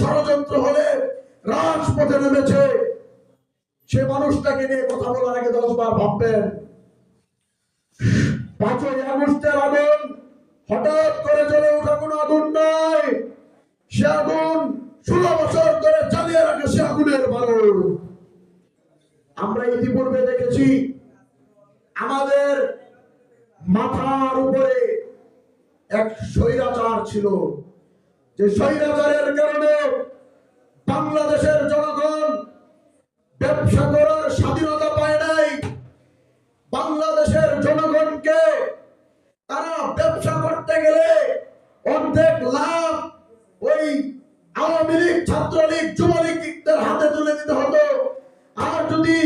ষড়যন্ত্র হলে রাজপথে নেমেছে। সে মানুষটাকে নিয়ে কথা বলার আগে দশবার ভাববেন, পাঁচই আগস্টের আগুন হঠাৎ করে জ্বলে ওঠা কোনো আগুন নয় সে আগুন ষোলো বছর ধরে চালিয়ে রাখে সে আগুনের বারুদ আমরা ইতিপূর্বে দেখেছি, আমাদের মাথার উপরে এক স্বৈরাচার ছিল। যে স্বৈরাচারের কারণে বাংলাদেশের জনগণ ব্যবসা করার স্বাধীনতা পায় নাই, বাংলাদেশের জনগণকে তারা ব্যবসা করতে গেলে অর্ধেক লাভ ওই আওয়ামী লীগ, ছাত্রলীগ, যুবলীগদের হাতে তুলে দিতে হতো। আর যদি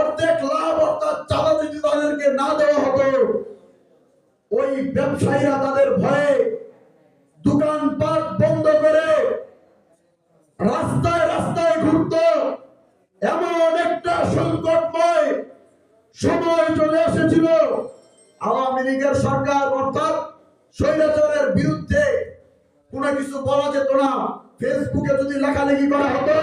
অর্ধেক লাভ অর্থাৎ চাঁদা যদি তাদেরকে না দেওয়া হতো, ওই ব্যবসায়ীরা তাদের ভয়ে সময় চলে এসেছিল। আওয়ামী লীগের সরকার, অর্থাৎ স্বৈরাচারের বিরুদ্ধে কোনো কিছু বলা যেত না। ফেসবুকে যদি লেখালেখি করা হতো,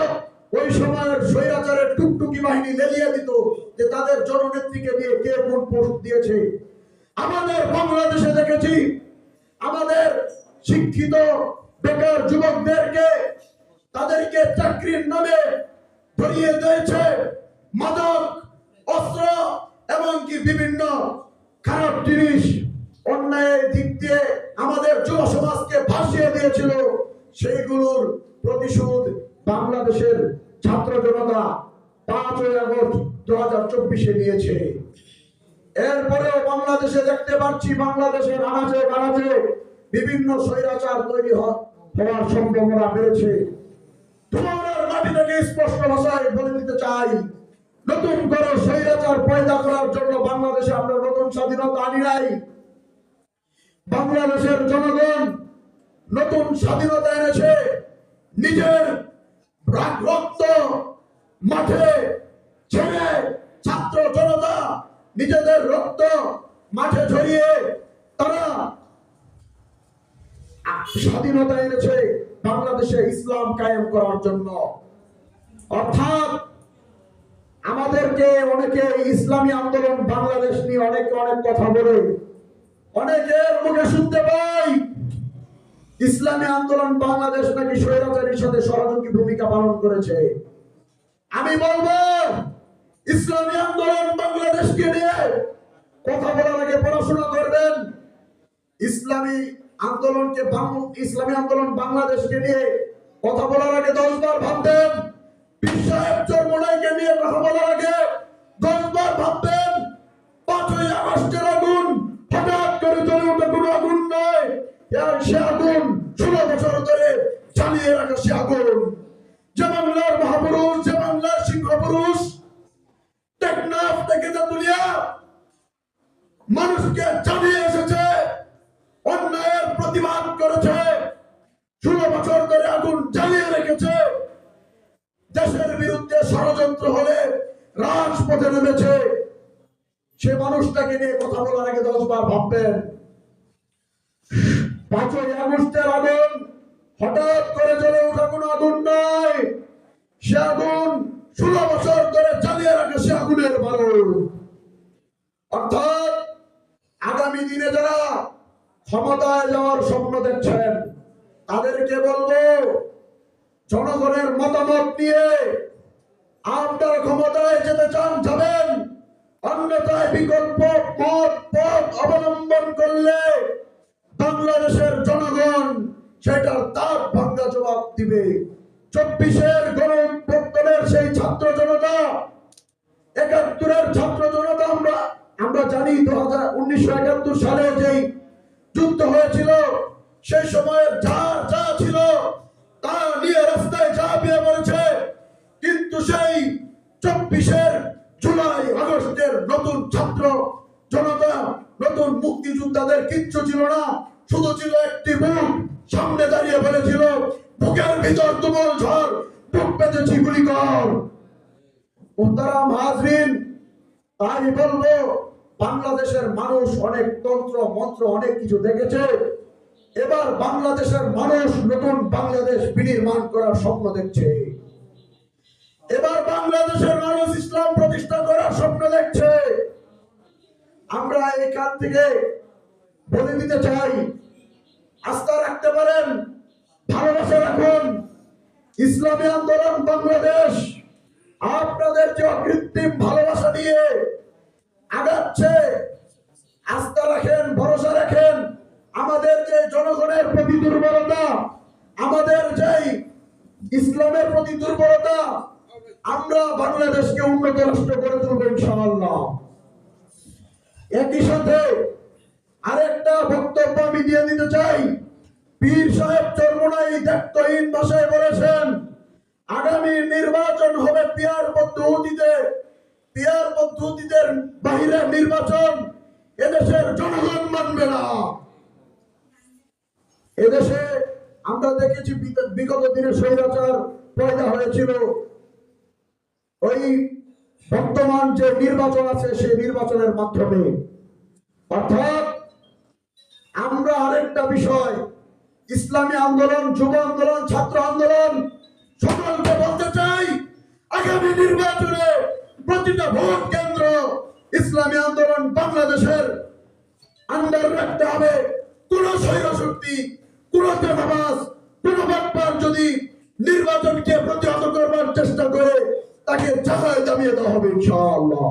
ওই সময়ের স্বৈরাচারের টুকটুকি বাহিনী লেলিয়ে দিত যে তাদের জননেত্রীকে নিয়ে কে কোন পোস্ট দিয়েছে। আমাদের বাংলাদেশে দেখেছি, আমাদের শিক্ষিত বেকার যুবকদেরকে তাদেরকে চাকরির নামে ধরিয়ে দিয়েছে মাদক বিভিন্ন খারাপ জিনিস, অন্যায়ের দিক দিয়ে আমাদের যুব সমাজকে ভাসিয়ে দিয়েছিল, সেইগুলোর প্রতিশোধ বাংলাদেশের ছাত্র জনতা পাঁচই আগস্ট দু হাজার চব্বিশে নিয়েছে। এরপরেও বাংলাদেশে দেখতে পাচ্ছি বাংলাদেশের আনাজে গানাজে বিভিন্ন স্বৈরাচার তৈরি হওয়ার সম্ভাবনা বেড়েছে। তোমার মাটি থেকে স্পষ্ট ভাষায় বলে দিতে চাই নতুন করে স্বৈরাচার পয়দা করার জন্য বাংলাদেশে আমরা নতুন স্বাধীনতা আনি নাই। বাংলাদেশের জনগণ নতুন স্বাধীনতা এনেছে। নিজের রক্ত মাঠে ছেড়ে ছাত্র জনতা নিজেদের রক্ত মাঠে ঝরিয়ে তারা স্বাধীনতা এনেছে বাংলাদেশে ইসলাম কায়েম করার জন্য। অর্থাৎ আমাদেরকে অনেকে ইসলামী আন্দোলন, বাংলাদেশ নিয়ে অনেকে অনেক কথা বলে। অনেকের মুখে শুনতে পাই, ইসলামী আন্দোলন বাংলাদেশ নাকি স্বৈরাচারীর সাথে সহযোগী ভূমিকা পালন করেছে। আমি বলব, ইসলামী আন্দোলন বাংলাদেশকে নিয়ে কথা বলার আগে পড়াশোনা করবেন। ইসলামী আন্দোলনকে ইসলামী আন্দোলন বাংলাদেশকে নিয়ে কথা বলার আগে দশবার ভাববেন নিয়ে কথা বলার আগে দশবার আগুন, হঠাৎ করে জ্বলে ওঠা কোনো আগুন নয়। আর সে আগুন ষোলো বছর ধরে চালিয়ে রাখা সে আগুন। যে বাংলার মহাপুরুষ, যে বাংলার সিংহ পুরুষ টেকনাফ থেকে মানুষকে চালিয়ে এসেছে, অন্যায়ের প্রতিবাদ করেছে, ষোলো বছর ধরে আগুন জ্বালিয়ে রেখেছে, দেশের বিরুদ্ধে ষড়যন্ত্র হলে রাজপথে নেমেছে। সে মানুষটাকে নিয়ে কথা বলার আগে দশবার ভাববেন, পাঁচই আগস্টের আগুন হঠাৎ করে চলে ওঠা কোনো আগুন নয় সে আগুন ষোলো বছর ধরে চালিয়ে রাখে সে আগুনের বারুদ অর্থাৎ আগামী দিনে যারা ক্ষমতায় যাওয়ার স্বপ্ন দেখছেন, তাদেরকে বলব, জনগণের মতামত নিয়ে আপনার ক্ষমতায় যেতে চান, যাবেন। অন্যথায় বিকল্প পথ পথ অবলম্বন করলে বাংলাদেশের জনগণ সেটার দাঁত ভাঙ্গা জবাব দিবে। চব্বিশের গরম গণ সেই ছাত্র জনতা, একাত্তরের ছাত্র জনতা, আমরা আমরা জানি দু হাজার উনিশশো একাত্তর সালে যেই যুদ্ধ হয়েছিল, সেই সময়ের যা যা ছিল তার কিন্তু সেই চব্বিশের জুলাই আগস্টের নতুন ছাত্র জনতা, নতুন মুক্তিযোদ্ধাদের কিচ্ছু ছিল না, শুধু ছিল একটি বুক, সামনে দাঁড়িয়ে বলেছিল, বুকের ভিতর তুমুল ঝড়, বুক পেতেছি গুলি কর মুহতারাম হাজরিন, তাই বলব, বাংলাদেশের মানুষ অনেক তন্ত্র, মন্ত্র, অনেক কিছু দেখেছে। এবার বাংলাদেশের মানুষ নতুন বাংলাদেশ বিনির্মাণ করার স্বপ্ন দেখছে। এবার বাংলাদেশের মানুষ ইসলাম প্রতিষ্ঠা করার স্বপ্ন দেখছে। আমরা এখান থেকে বলে দিতে চাই, আস্থা রাখতে পারেন, ভালোবাসা রাখুন। ইসলামী আন্দোলন বাংলাদেশ আপনাদের যে অকৃত্রিম ভালোবাসা দিয়ে আগাচ্ছে, আস্থা রাখেন, ভরসা রাখেন। আমাদের যে জনগণের প্রতি দুর্বলতা, আমাদের যেই ইসলামের প্রতি দুর্বলতা আমরা বাংলাদেশকে উন্নত রাষ্ট্র করে তুলব ইনশাআল্লাহ। একই সাথে আরেকটা বক্তব্য আমি দিয়ে দিতে চাই। পীর সাহেব চরমোনাই দায়িত্বহীন ভাষায় বলেছেন, আগামী নির্বাচন হবে পিয়ার পদ্ধতিতে। পিয়ার পদ্ধতিদের বাহিরে নির্বাচন এদেশের জনগণ মানবে না। এদেশে আমরা দেখেছি বিগত দিনে স্বৈরাচার পয়দা হয়েছিল। ওই বর্তমান যে নির্বাচন আছে, সেই নির্বাচনের মাধ্যমে। অর্থাৎ আমরা আরেকটা বিষয়, ইসলামী আন্দোলন, যুব আন্দোলন, ছাত্র আন্দোলন সকলকে বলতে চাই, আগামী নির্বাচনে প্রতিটা ভোট কেন্দ্র ইসলামী আন্দোলন বাংলাদেশের আন্ডার রাখতে হবে। কোন শক্তি কোন চাঁদাবাজ, কোন বাটপার যদি নির্বাচনকে প্রতিহত করবার চেষ্টা করে তাকে জায়গায় জামিয়ে দেওয়া হবে ইনশাআল্লাহ।